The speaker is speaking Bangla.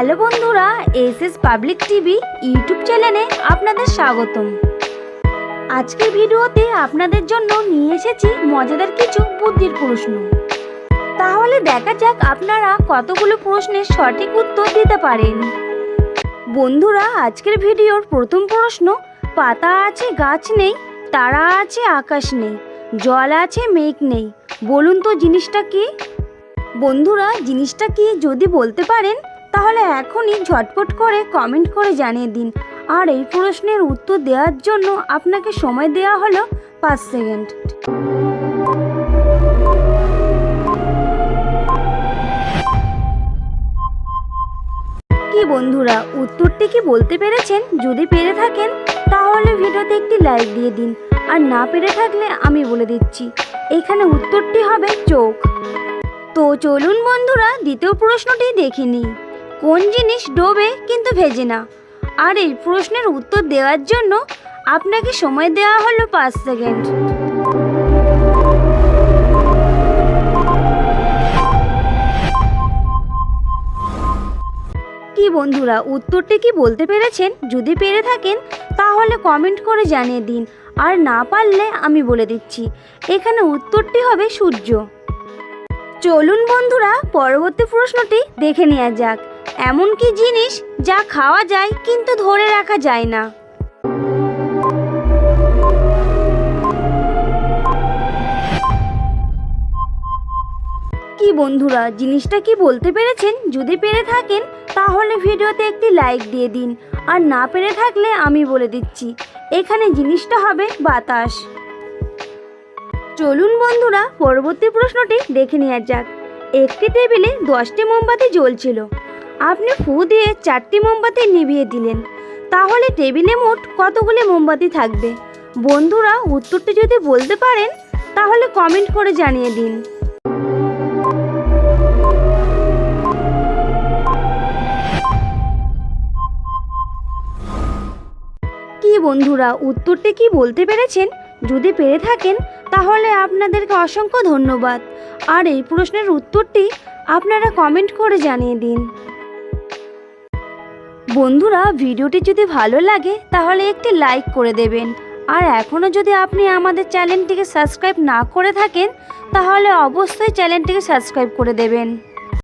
হ্যালো বন্ধুরা S S public TV YouTube চ্যানেলে আপনাদের স্বাগতম। আজকের ভিডিওতে আপনাদের জন্য নিয়ে এসেছি মজাদার কিছু বুদ্ধির প্রশ্ন। তাহলে দেখা যাক আপনারা কতগুলো প্রশ্নের সঠিক উত্তর দিতে পারেন। বন্ধুরা, আজকের ভিডিওর প্রথম প্রশ্ন, পাতা আছে, গাছ নেই, তারা আছে, আকাশ নেই, জল আছে, মেঘ নেই, বলুন তো জিনিসটা কি? বন্ধুরা, জিনিসটা কি যদি বলতে পারেন তাহলে এখনই ঝটপট করে কমেন্ট করে জানিয়ে দিন। আর এই প্রশ্নের উত্তর দেওয়ার জন্য আপনাকে সময় দেওয়া হলো পাঁচ সেকেন্ড। কি বন্ধুরা, উত্তরটি কি বলতে পেরেছেন? যদি পেরে থাকেন, তাহলে ভিডিওতে একটি লাইক দিয়ে দিন। আর না পেরে থাকলে আমি বলে দিচ্ছি, এখানে উত্তরটি হবে চোখ। তো চলুন বন্ধুরা, দ্বিতীয় প্রশ্নটি দেখে নিই। কোন জিনিস ডোবে কিন্তু ভেজে না। আর এই প্রশ্নের উত্তর দেওয়ার জন্য আপনাকে সময় দেওয়া হলো পাঁচ সেকেন্ড। কি বন্ধুরা, উত্তরটি কি বলতে পেরেছেন? যদি পেরে থাকেন, তাহলে কমেন্ট করে জানিয়ে দিন। আর না পারলে আমি বলে দিচ্ছি। এখানে উত্তরটি হবে সূর্য। চলুন বন্ধুরা, পরবর্তী প্রশ্নটি দেখে নেওয়া যাক। এমন কি জিনিস যা খাওয়া যায় কিন্তু ধরে রাখা যায় না। কি বন্ধুরা, জিনিসটা কি বলতে পেরেছেন? যদি পেরে থাকেন, তাহলে ভিডিওতে একটি লাইক দিয়ে দিন। আর না পেরে থাকলে আমি বলে দিচ্ছি, এখানে জিনিসটা হবে বাতাস। চলুন বন্ধুরা, পরবর্তী প্রশ্নটি দেখে নেওয়া যাক। একটি টেবিলে দশটি মোমবাতি জ্বলছিল। আপনি ফু দিয়ে চারটি মোমবাতি নিভিয়ে দিলেন। তাহলে টেবিলে মোট কতগুলি মোমবাতি থাকবে? বন্ধুরা, উত্তরটি যদি বলতে পারেন, তাহলে কমেন্ট করে জানিয়ে দিন। কি বন্ধুরা, উত্তরটি কি বলতে পেরেছেন? যদি পেরে থাকেন, তাহলে আপনাদেরকে অসংখ্য ধন্যবাদ। আর এই প্রশ্নের উত্তরটি আপনারা কমেন্ট করে জানিয়ে দিন। বন্ধুরা, ভিডিওটি যদি ভালো লাগে, তাহলে একটি লাইক করে দেবেন। আর এখনও যদি আপনি আমাদের চ্যানেলটিকে সাবস্ক্রাইব না করে থাকেন, তাহলে অবশ্যই চ্যানেলটিকে সাবস্ক্রাইব করে দেবেন।